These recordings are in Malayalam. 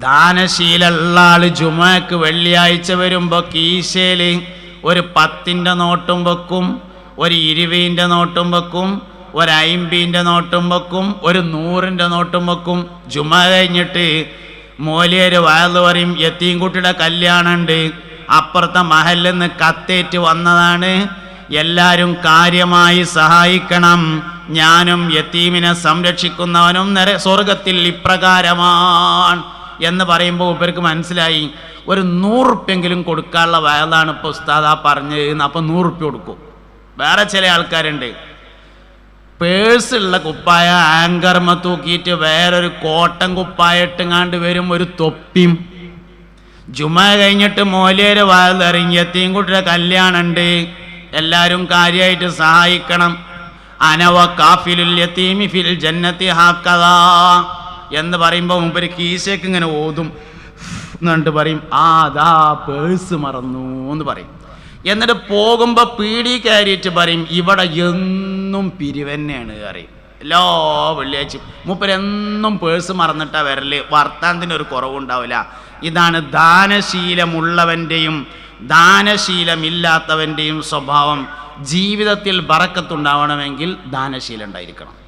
ദാനശീലുള്ള ജുമാക്ക് വെള്ളിയാഴ്ച വരുമ്പോൾ കീശയിൽ ഒരു പത്തിന്റെ നോട്ടും വെക്കും ഒരു ഇരുപതിന്റെ നോട്ടും വെക്കും ഒരു അയിമ്പീന്റെ നോട്ടും വെക്കും ഒരു നൂറിന്റെ നോട്ടും വെക്കും. ജുമ കഴിഞ്ഞിട്ട് മോലിയര് വയൽ പറയും യത്തീൻകുട്ടിയുടെ കല്യാണമുണ്ട്. അപ്പുറത്തെ മഹലിൽ നിന്ന് കത്തേറ്റ് വന്നതാണ്. എല്ലാവരും കാര്യമായി സഹായിക്കണം. ഞാനും യത്തീമിനെ സംരക്ഷിക്കുന്നവനും നിറ സ്വർഗത്തിൽ ഇപ്രകാരമാണ്. എന്ന് പറയുമ്പോൾ ഇവർക്ക് മനസ്സിലായി. ഒരു നൂറുപ്യെങ്കിലും കൊടുക്കാനുള്ള വയതാണ് ഇപ്പോൾ പറഞ്ഞു പറഞ്ഞത് അപ്പം നൂറുപ്യ കൊടുക്കും. വേറെ ചില ആൾക്കാരുണ്ട്. പേഴ്സുള്ള കുപ്പായ ആങ്കർമ തൂക്കിയിട്ട് വേറൊരു കോട്ടൻ കുപ്പായ ഇട്ടുങ്ങാണ്ട് വരും ഒരു തൊപ്പിയും. ജുമ കഴിഞ്ഞിട്ട് മോലേര് വാതിറങ്ങിയത്തെയും കുട്ടിയുടെ കല്യാണമുണ്ട് എല്ലാവരും കാര്യമായിട്ട് സഹായിക്കണം. അനവ കാഫിലുൽ യത്തീമി ഫിൽ ജന്നത്തി ഹാക്കതാ എന്ന് പറയുമ്പോൾ മുമ്പ് കീശയ്ക്ക് ഇങ്ങനെ ഓതും. എന്നിട്ട് പറയും ആ അതാ പേഴ്സ് മറന്നു എന്ന് പറയും. എന്നിട്ട് പോകുമ്പോൾ പീടി കയറിയിട്ട് പറയും ഇവിടെ എന്നും പിരിവന്നെയാണ് പറയും. എല്ലാ വെള്ളിയാഴ്ച മൂപ്പരെന്നും പേഴ്സ് മറന്നിട്ടാ വരൽ. വർത്താനത്തിന് ഒരു കുറവുണ്ടാവില്ല. ഇതാണ് ദാനശീലമുള്ളവന്റെയും ദാനശീലമില്ലാത്തവന്റെയും സ്വഭാവം. ജീവിതത്തിൽ ബറക്കത്തുണ്ടാവണമെങ്കിൽ ദാനശീലം ഉണ്ടായിരിക്കണം.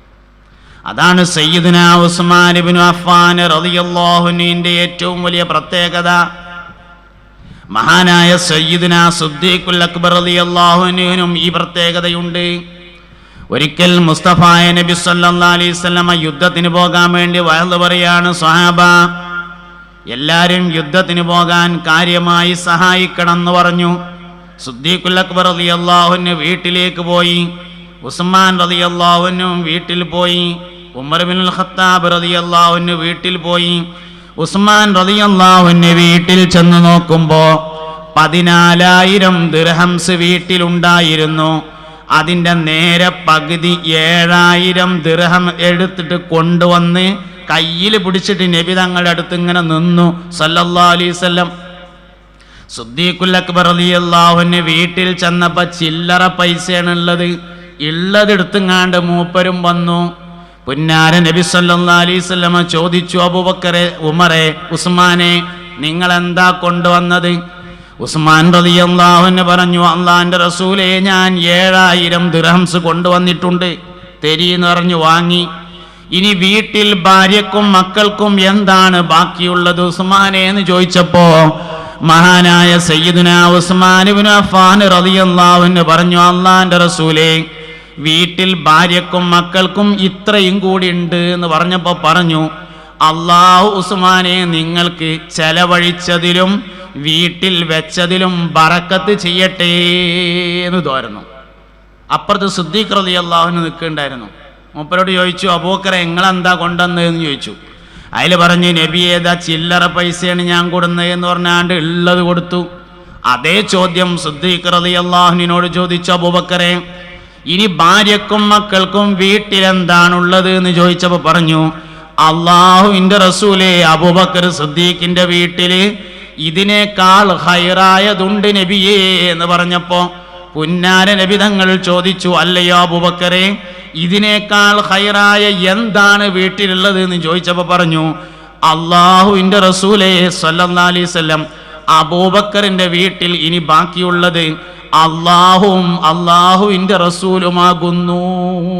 അതാണ് സയ്യിദ്ന ഉസ്മാൻ അഫ്ഫാൻ റളിയല്ലാഹുവിന്റെ ഏറ്റവും വലിയ പ്രത്യേകത. മഹാനായ സയ്യിദ്ന സുദ്ദീഖുൽ അക്ബർ റളിയല്ലാഹുവിനും ഈ പ്രത്യേകതയുണ്ട്. ഒരിക്കൽ മുസ്തഫായ നബി സല്ലാ അലൈഹി വസല്ലമ യുദ്ധത്തിന് പോകാൻ വേണ്ടി വയൽ പറയാണ് സ്വഹാബ. എല്ലാവരും യുദ്ധത്തിന് പോകാൻ കാര്യമായി സഹായിക്കണം എന്ന് പറഞ്ഞു. സുദ്ദീഖുൽ അക്ബർ റളിയല്ലാഹുവിന് വീട്ടിലേക്ക് പോയി. ഉസ്മാൻ റളിയല്ലാഹുവിനും വീട്ടിൽ പോയി ഉമർ ബിൻ ഖത്താബ് റളിയല്ലാഹുവിന് വീട്ടിൽ പോയി. ഉസ്മാൻ റളിയല്ലാഹുവിന് വീട്ടിൽ ചെന്ന് നോക്കുമ്പോൾ പതിനാലായിരം ദിർഹംസ് വീട്ടിലുണ്ടായിരുന്നു. അതിന്റെ നേരെ പകുതി ഏഴായിരം ദിർഹം എടുത്തിട്ട് കൊണ്ടുവന്ന് കയ്യിൽ പിടിച്ചിട്ട് നബി തങ്ങളുടെ അടുത്ത് ഇങ്ങനെ നിന്നു. സല്ലല്ലാ അലൈവല്ലം സുദ്ദീഖുൽ അക്ബർ അലിയല്ലാഹുവിന് വീട്ടിൽ ചെന്നപ്പോൾ ചില്ലറ പൈസയാണ് ഉള്ളത് ഉള്ളതെടുത്തുങ്ങാണ്ട് മൂപ്പരും വന്നു. പുന്നാര നബി സല്ലാ അലൈവല്ലമ ചോദിച്ചു അബൂബക്കറെ ഉമറെ ഉസ്മാനെ നിങ്ങൾ എന്താ കൊണ്ടുവന്നത്? ഉസ്മാൻ റളിയല്ലാഹുവിന് പറഞ്ഞു അള്ളാന്റെ റസൂലെ ഞാൻ ഏഴായിരം ദിർഹംസ് കൊണ്ടുവന്നിട്ടുണ്ട്. തെരിയെന്ന് പറഞ്ഞു വാങ്ങി. ഇനി വീട്ടിൽ ഭാര്യക്കും മക്കൾക്കും എന്താണ് ബാക്കിയുള്ളത് ഉസ്മാനെ എന്ന് ചോദിച്ചപ്പോ മഹാനായ സയ്യിദുന ഉസ്മാൻ അഫ്ഫാൻ റളിയല്ലാഹുവിന് പറഞ്ഞു അള്ളാന്റെ റസൂലെ വീട്ടിൽ ഭാര്യക്കും മക്കൾക്കും ഇത്രയും കൂടി ഉണ്ട് എന്ന് പറഞ്ഞപ്പോൾ പറഞ്ഞു അള്ളാഹു ഉസ്മാനെ നിങ്ങൾക്ക് ചെലവഴിച്ചതിലും വീട്ടിൽ വെച്ചതിലും ബറക്കത്ത് ചെയ്യട്ടെ എന്ന് തോരുന്നു. അപ്പുറത്ത് സിദ്ദീഖ് റലി അള്ളാഹുവിന് നിൽക്കുന്നുണ്ടായിരുന്നു. മൂപ്പരോട് ചോദിച്ചു അബൂക്കറെ നിങ്ങളെന്താ കൊണ്ടുവന്നതെന്ന്? ചോദിച്ചു. അതിൽ പറഞ്ഞു നബി ഏതാ ചില്ലറ പൈസയാണ് ഞാൻ കൊടുന്നത്? എന്ന് പറഞ്ഞാണ്ട് ഉള്ളത് കൊടുത്തു. അതേ ചോദ്യം സുദ്ദീഖ് റലി അള്ളാഹുവിനോട് ചോദിച്ചു അബൂബക്കറെ ഇനി ഭാര്യക്കും മക്കൾക്കും വീട്ടിലെന്താണുള്ളത് എന്ന് ചോദിച്ചപ്പോൾ പറഞ്ഞു അള്ളാഹുവിന്റെ റസൂലെ അബുബക്കർ സിദ്ദീഖിന്റെ വീട്ടിൽ ഇതിനേക്കാൾ ഹൈറായതുണ്ട് നബിയേ എന്ന് പറഞ്ഞപ്പോ പുന്നാര നബി തങ്ങൾ ചോദിച്ചു അല്ലയോ അബുബക്കറെ ഇതിനേക്കാൾ ഹൈറായ എന്താണ് വീട്ടിലുള്ളത്? എന്ന് ചോദിച്ചപ്പോൾ പറഞ്ഞു അള്ളാഹുവിന്റെ റസൂലേ സല്ലാ അലൈഹി വസല്ലം അബൂബക്കറിന്റെ വീട്ടിൽ ഇനി ബാക്കിയുള്ളത് അള്ളാഹുവും അള്ളാഹുവിന്റെ റസൂലുമാകുന്നു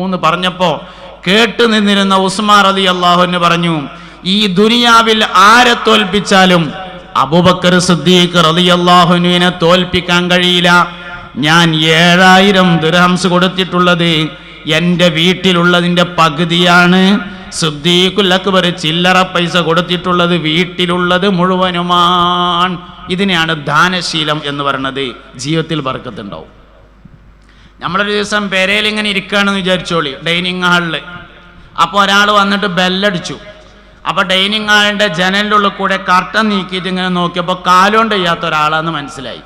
എന്ന് പറഞ്ഞപ്പോ കേട്ടു നിന്നിരുന്ന ഉസ്മാർ അലി അള്ളാഹുവിന് പറഞ്ഞു ഈ ദുനിയാവിൽ ആരെ തോൽപ്പിച്ചാലും അബൂബക്കർ സിദ്ദീഖ് അള്ളാഹുനുവിനെ തോൽപ്പിക്കാൻ കഴിയില്ല. ഞാൻ ഏഴായിരം ദിർഹംസ് കൊടുത്തിട്ടുള്ളത് എന്റെ വീട്ടിലുള്ളതിന്റെ പകുതിയാണ്. സിദ്ദീഖുൽ അക്ബർ ചില്ലറ പൈസ കൊടുത്തിട്ടുള്ളത് വീട്ടിലുള്ളത് മുഴുവനുമാണ്. ഇതിനെയാണ് ദാനശീലം എന്ന് പറയുന്നത് ജീവിതത്തിൽ ബർക്കത്തുണ്ടാവും നമ്മളൊരു ദിവസം പെരയിൽ ഇങ്ങനെ ഇരിക്കുകയാണെന്ന് വിചാരിച്ചോളി ഡൈനിങ് ഹാളിൽ അപ്പോൾ ഒരാൾ വന്നിട്ട് ബെല്ലടിച്ചു. അപ്പോൾ ഡൈനിങ് ഹാളിന്റെ ജനലിന്റെ ഉള്ളിൽ കൂടെ കർട്ടൻ നീക്കിയിട്ട് ഇങ്ങനെ നോക്കിയപ്പോൾ കാലുകൊണ്ട് ചെയ്യാത്ത ഒരാളാന്ന് മനസ്സിലായി.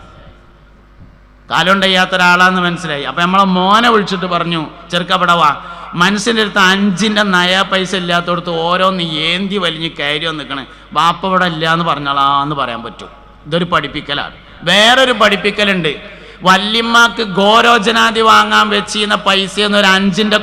കാലുകൊണ്ട് ചെയ്യാത്ത ഒരാളാന്ന് മനസ്സിലായി. അപ്പോൾ നമ്മളെ മോനെ വിളിച്ചിട്ട് പറഞ്ഞു ചെറുക്കപ്പെട വാ. മനസ്സിന്റെ അടുത്ത് അഞ്ചിന്റെ നയ പൈസ ഇല്ലാത്തടത്ത് ഓരോന്ന് ഏന്തി വലിഞ്ഞ് കയറി വന്നിക്കണേ. ബാപ്പ ഇവിടെ ഇല്ല എന്ന് പറഞ്ഞാളാന്ന് പറയാൻ പറ്റും. ഇതൊരു പഠിപ്പിക്കലാണ്. വേറൊരു പഠിപ്പിക്കലുണ്ട്. വല്യമ്മക്ക് ഗോരോചനാദി വാങ്ങാൻ വെച്ചിരുന്ന പൈസ ഒരു അഞ്ചിന്റെ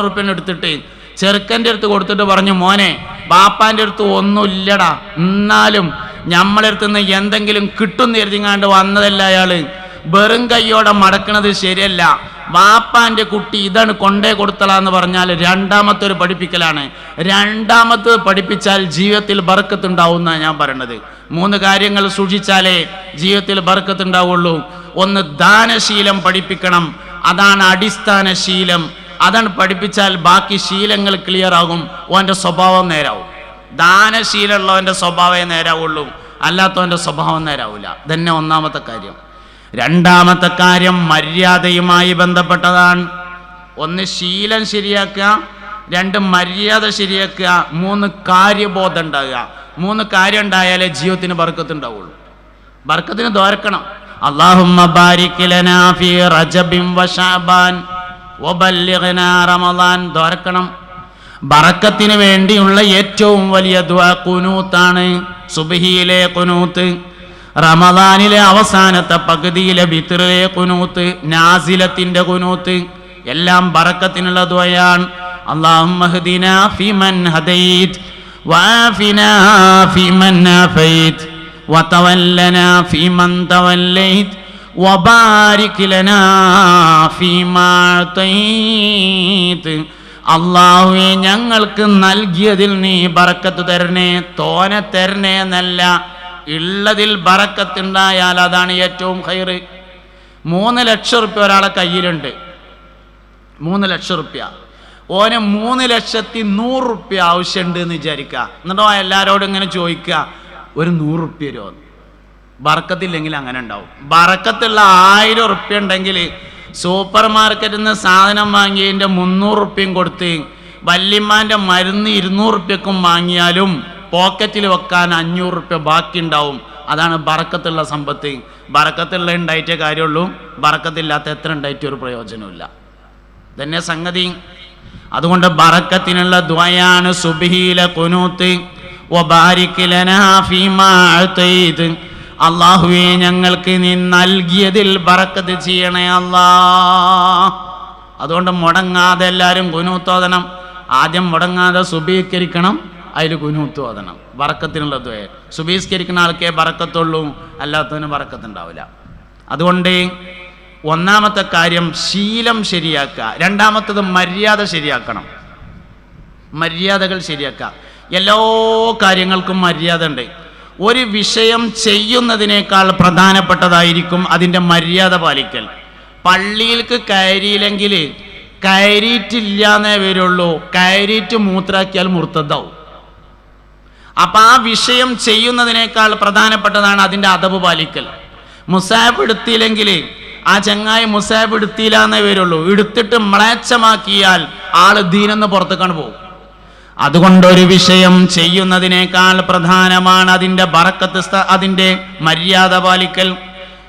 ഉറുപ്പിന് എടുത്തിട്ട് ചെറുക്കന്റെ അടുത്ത് കൊടുത്തിട്ട് പറഞ്ഞു മോനെ ബാപ്പാന്റെ അടുത്ത് ഒന്നുമില്ലടാ. എന്നാലും ഞമ്മളടുത്ത് നിന്ന് എന്തെങ്കിലും കിട്ടും കരുതിങ്ങാണ്ട് വന്നതല്ല അയാൾ. വെറും കൈയോടെ മടക്കണത് ശരിയല്ല. ബാപ്പാന്റെ കുട്ടി ഇതാണ് കൊണ്ടേ കൊടുത്തലാന്ന് പറഞ്ഞാൽ രണ്ടാമത്തെ ഒരു പഠിപ്പിക്കലാണ്. രണ്ടാമത്തത് പഠിപ്പിച്ചാൽ ജീവിതത്തിൽ ബർക്കത്തുണ്ടാവും എന്നാണ് ഞാൻ പറയണത്. മൂന്ന് കാര്യങ്ങൾ സൂക്ഷിച്ചാലേ ജീവിതത്തിൽ ബർക്കത്തുണ്ടാവുള്ളൂ. ഒന്ന് ദാനശീലം പഠിപ്പിക്കണം. അതാണ് അടിസ്ഥാന ശീലം. അതാണ് പഠിപ്പിച്ചാൽ ബാക്കി ശീലങ്ങൾ ക്ലിയർ ആകും. ഓന്റെ സ്വഭാവം നേരാവും. ദാനശീലമുള്ളവന്റെ സ്വഭാവമേ നേരാവുള്ളൂ. അല്ലാത്തവന്റെ സ്വഭാവം നേരാവില്ല. ഇതന്നെ ഒന്നാമത്തെ കാര്യം. രണ്ടാമത്തെ കാര്യം മര്യാദയുമായി ബന്ധപ്പെട്ടതാണ്. ഒന്ന് ശീലം ശരിയാക്കുക രണ്ട് മര്യാദ ശരിയാക്കുക മൂന്ന് കാര്യബോധം ഉണ്ടാകുക. മൂന്ന് കാര്യം ഉണ്ടായാലേ ജീവിതത്തിന് ബർക്കത്തുണ്ടാവുള്ളൂ ബർക്കത്തിന് തോർക്കണം അള്ളാഹുമ്മ ഫീ റജബിൻ ദോരക്കണം ബറക്കത്തിന് വേണ്ടിയുള്ള ഏറ്റവും വലിയ ദുആ കുനൂത്താണ് സുബ്ഹിയിലെ കുനൂത്ത്. റമദാനിലെ അവസാനത്തെ പകുതിയിലെ ബിത്റിലെ കുനൂത്ത് നാസിലത്തിന്റെ കുനൂത്ത് എല്ലാം ബറക്കത്തിനുള്ള ദ്വയാണ് اللهم اهدنا فيمن هديت وعافنا فيمن عافيت وتولنا فيمن توليت وبارك لنا فيما أعطيت അള്ളാഹുവെ ഞങ്ങൾക്ക് നൽകിയതിൽ നീ ബറക്കത്ത് തരണേ തോന തരണേ എന്നല്ല ഉള്ളതിൽ ബറക്കത്തുണ്ടായാൽ അതാണ് ഏറ്റവും ഹൈറ് മൂന്ന് ലക്ഷം റുപ്യ ഒരാളെ കയ്യിലുണ്ട്. മൂന്ന് ലക്ഷം റുപ്യ. ഓന് മൂന്ന് ലക്ഷത്തി നൂറ് റുപ്യ ആവശ്യമുണ്ട് എന്ന് വിചാരിക്കുക എന്നിട്ടോ എല്ലാവരോടും ഇങ്ങനെ ചോദിക്കുക ഒരു നൂറ് റുപ്യ രോ ബറക്കത്തില്ലെങ്കിൽ അങ്ങനെ ഉണ്ടാവും. ബറക്കത്തുള്ള ആയിരം റുപ്യ ഉണ്ടെങ്കിൽ സൂപ്പർ മാർക്കറ്റിൽ നിന്ന് സാധനം വാങ്ങിയതിന്റെ മുന്നൂറ് റുപ്യയും കൊടുത്ത് വല്യമ്മാന്റെ മരുന്ന് ഇരുന്നൂറ് റുപ്യക്കും വാങ്ങിയാലും പോക്കറ്റിൽ വെക്കാൻ അഞ്ഞൂറ് റുപ്യ ബാക്കി ഉണ്ടാവും അതാണ് ബറക്കത്തുള്ള സമ്പത്ത്. ബറക്കത്തുള്ള ഉണ്ടായിട്ടേ കാര്യമുള്ളൂ. ബറക്കത്തില്ലാത്ത എത്ര ഉണ്ടായിട്ട് ഒരു പ്രയോജനമില്ല തന്നെ സംഗതി. അതുകൊണ്ട് ബറക്കത്തിനുള്ള ദ്വയാണ് സുബിഹിയിലെ കുനൂത്ത്. അള്ളാഹുവേ ഞങ്ങൾക്ക് നീ നൽകിയതിൽ ബറക്കത്ത് ചെയ്യണേ അല്ലാ. അതുകൊണ്ട് മുടങ്ങാതെ എല്ലാവരും കുനൂത്തോദനം ആദ്യം മുടങ്ങാതെ സുബീകരിക്കണം അതിൽ കുനൂത്ത് വതണം വറക്കത്തിനുള്ള ദ്വയ. സുബീസ്കരിക്കുന്ന ആൾക്കേ വറക്കത്തുള്ളൂ അല്ലാത്തതിന് വറക്കത്തുണ്ടാവില്ല. അതുകൊണ്ട് ഒന്നാമത്തെ കാര്യം ശീലം ശരിയാക്കുക. രണ്ടാമത്തത് മര്യാദ ശരിയാക്കണം. മര്യാദകൾ ശരിയാക്കുക. എല്ലാ കാര്യങ്ങൾക്കും മര്യാദ ഉണ്ട് ഒരു വിഷയം ചെയ്യുന്നതിനേക്കാൾ പ്രധാനപ്പെട്ടതായിരിക്കും അതിന്റെ മര്യാദ പാലിക്കൽ. പള്ളിയിലേക്ക് കയറിയില്ലെങ്കിൽ കയറിയിട്ടില്ല എന്നേ വരുള്ളൂ. കയറിയിട്ട് മൂത്രാക്കിയാൽ മുർത്തതാവും അപ്പം ആ വിഷയം ചെയ്യുന്നതിനേക്കാൾ പ്രധാനപ്പെട്ടതാണ് അതിന്റെ അതവ് പാലിക്കൽ. മുസാബ് എടുത്തില്ലെങ്കിൽ ആ ചങ്ങായി മുസാബ് എടുത്തില്ല എന്നേ വരുള്ളൂ. എടുത്തിട്ട് മ്ലേച്ഛമാക്കിയാൽ ആൾ ദീനെന്ന് പുറത്തേക്കാണ് പോകും. അതുകൊണ്ട് ഒരു വിഷയം ചെയ്യുന്നതിനേക്കാൾ പ്രധാനമാണ് അതിന്റെ ബറക്കത്ത് അതിന്റെ മര്യാദ പാലിക്കൽ.